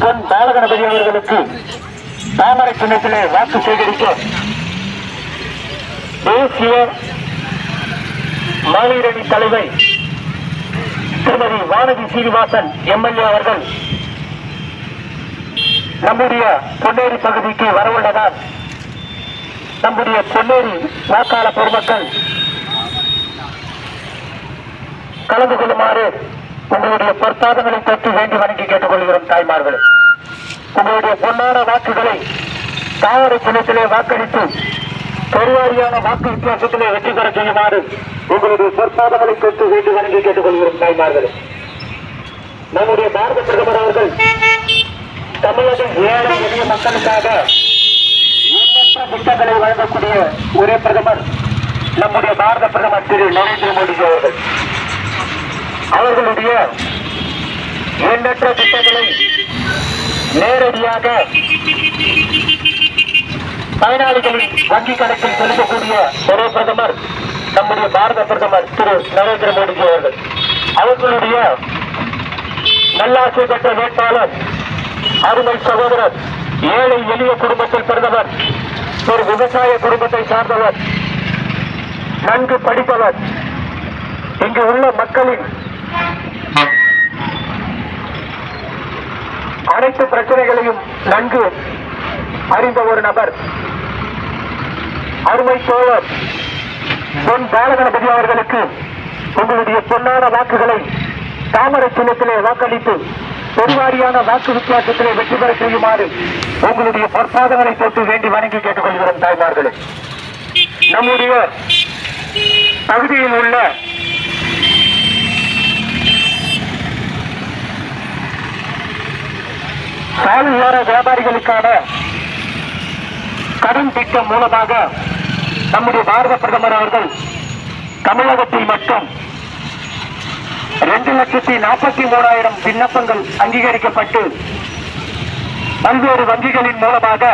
பொன் பாலகணபதி அவர்களுக்கு தாமரை சின்னத்திலே வாக்கு சேகரிக்க தேசிய மாநிலணி தலைவை திருமதி வானதி சீனிவாசன் எம்எல்ஏ அவர்கள் நம்முடைய பொன்னேரி பகுதிக்கு வரவுள்ளதால் நம்முடைய பொன்னேரி வாக்காள பொதுமக்கள் கலந்து கொள்ளுமாறு உங்களுடைய பொற்பாதங்களை தொட்டு வேண்டி வணங்கி கேட்டுக்கொள்கிறோம் தாய்மார்களே. உங்களுடைய பொன்னான வாக்குகளை தாவர சின்னத்திலே வாக்களித்து பெருவாரியான வாக்கு வித்தியாசத்திலே வெற்றி பெற செய்யுமாறு உங்களுடைய பொற்பாதங்களை தொட்டு வேண்டி வணங்கி கேட்டுக்கொள்கிறோம் தாய்மார்களே. நம்முடைய பாரத பிரதமர் அவர்கள் தமிழக ஏழை எளிய மக்களுக்காக எண்ணற்ற திட்டங்களை வழங்கக்கூடிய ஒரே பிரதமர் நம்முடைய பாரத பிரதமர் திரு நரேந்திர மோடி அவர்கள். அவர்களுடைய எண்ணற்ற திட்டங்களை நேரடியாக பயனாளிகளின் வங்கி கணக்கில் செலுத்தக்கூடிய ஒரே பிரதமர் நம்முடைய பாரத பிரதமர் திரு நரேந்திர மோடிஜி அவர்கள். அவர்களுடைய நல்லாசை பெற்ற வேட்பாளர் அருமை சகோதரர் ஏழை எளிய குடும்பத்தில் பிறந்தவர் ஒரு விவசாய குடும்பத்தை சார்ந்தவர் நன்கு படித்தவர் இங்கு உள்ள மக்களின் அனைத்து பிரச்சனைகளையும் நன்கு அறிந்த ஒரு நபர் அருமை தோழர் பொன் பாலகணபதி அவர்களுக்கு உங்களுடைய பொன்னான வாக்குகளை தாமரை சின்னத்திலே வாக்களித்து பெருவாரியான வாக்கு வித்தியாசத்திலே வெற்றி பெற செய்யுமாறு உங்களுடைய பொற்பாதங்களை தொட்டு வேண்டி வணங்கி கேட்டுக்கொள்கிறோம் தாய்மார்களே. நம்முடைய பகுதியில் உள்ள வியாபாரிகளுக்கான கடன் திட்டம் மூலமாக நம்முடைய பாரத பிரதமர் அவர்கள் தமிழகத்தில் மட்டும் ரெண்டு லட்சத்தி நாற்பத்தி மூணாயிரம் விண்ணப்பங்கள் அங்கீகரிக்கப்பட்டு பல்வேறு வங்கிகளின் மூலமாக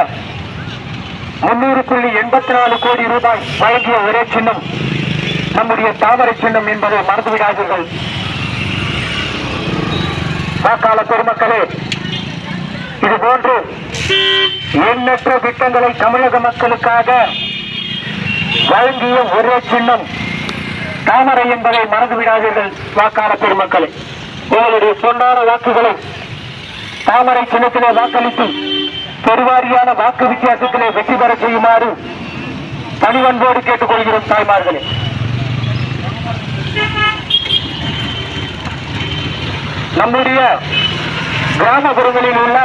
முன்னூறு புள்ளி எண்பத்தி நாலு கோடி ரூபாய் வழங்கிய ஒரே சின்னம் நம்முடைய தாமரை சின்னம் என்பதை மறந்துவிடாதீர்கள். வாக்காள பெருமக்களே இது போன்று எண்ணற்ற திட்டங்களை தமிழக மக்களுக்காக வழங்கிய ஒரே சின்னம் தாமரை என்பதை மறந்து விடாதீர்கள் வாக்காள பெருமக்களே. உங்களுடைய பொன்னான வாக்குகளை தாமரை சின்னத்திலே வாக்களித்து பெருவாரியான வாக்கு வித்தியாசத்திலே வெற்றி பெற செய்யுமாறு பணிவன்போடு கேட்டுக்கொள்கிறோம் தாய்மார்களே. நம்முடைய கிராமப்புறங்களில் உள்ள